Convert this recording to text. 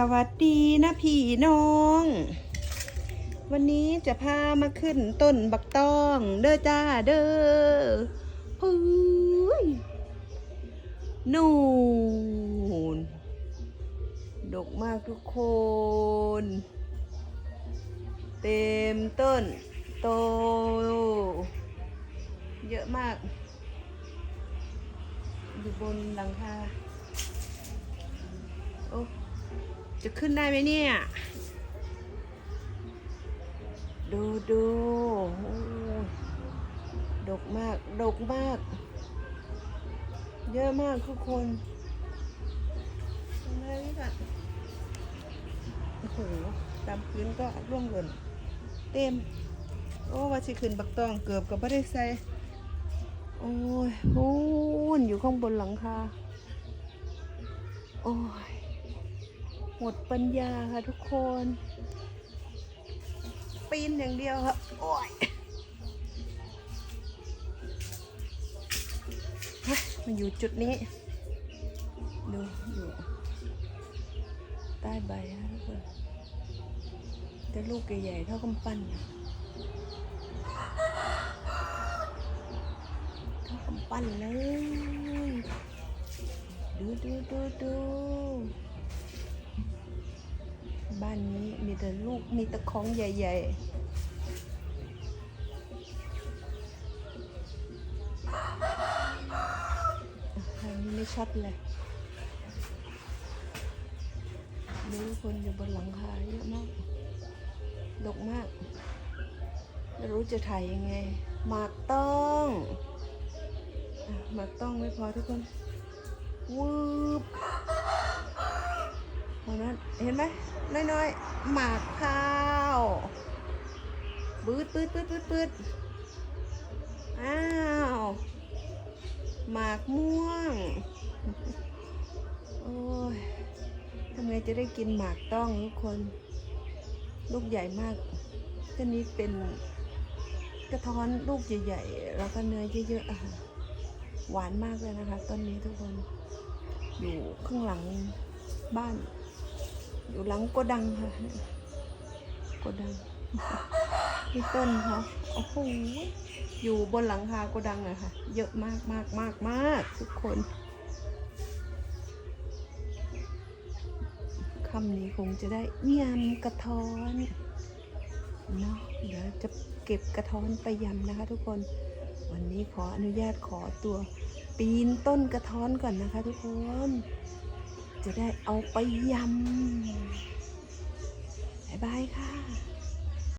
สวัสดีนะพี่น้อง วันนี้จะพามาขึ้นต้นบักตอง เด้อจ้าเด้อพุ้ยนูนดกมากทุกคน เต็มต้นโต เยอะมาก อยู่บนหลังคาโอ้ จะขึ้นได้ไหมเนี่ย ดูดูโดกมาก ดกมาก เยอะมากทุกคนอะไรนี่ค่ะโอ้โห ตามพื้นก็ร่วงหล่น เต็ม โอ้ว่าสิขึ้นบักตองเกือบกับไม่ได้ใส่ โอ้ยโหนอยู่ข้างบนหลังคา โอ้ย หมดปัญญาค่ะทุกคน ปีนอย่างเดียวครับโอ้ยเฮ้ยมาอยู่จุดนี้ ดูอยู่ใต้ใบนะทุกคนแต่ลูกใหญ่ๆเท่ากำปั้นนะเท่ากำปั้นเลย ดูดูดูดู บ้านนี้มีแต่ลูกมีแต่ของใหญ่ๆทางนี้ไม่ชัดเลยดูคนอยู่บนหลังคาเยอะมากดกมาก ไม่รู้จะถ่ายยังไง หมากต้องอะหมากต้องไม่พอทุกคนวืบตรงนั้นเห็นไหม น้อยๆ หมากข้าวปืดปืดปืดปืดปืดอ้าว หมากม่วง โอ้ยทำไงจะได้กินหมากต้องทุกคน ลูกใหญ่มากต้นนี้เป็นกระท้อนลูกใหญ่ๆ แล้วก็เนื้อเยอะๆ หวานมากเลยนะคะต้นนี้ทุกคน อยู่ข้างหลังบ้าน อยู่หลังโกดังค่ะโกดังที่ต้นเขาโอ้โหอยู่บนหลังคาโกดังเลยค่ะ เยอะมากมากมากมากทุกคนคำนี้คงจะได้ยำกระท้อนเนาะเดี๋ยวจะเก็บกระท้อนไปยำนะคะ ทุกคน วันนี้ขออนุญาตขอตัวปีนต้นกระท้อนก่อนนะคะ ทุกคน จะได้เอาไปยำบายบายค่ะ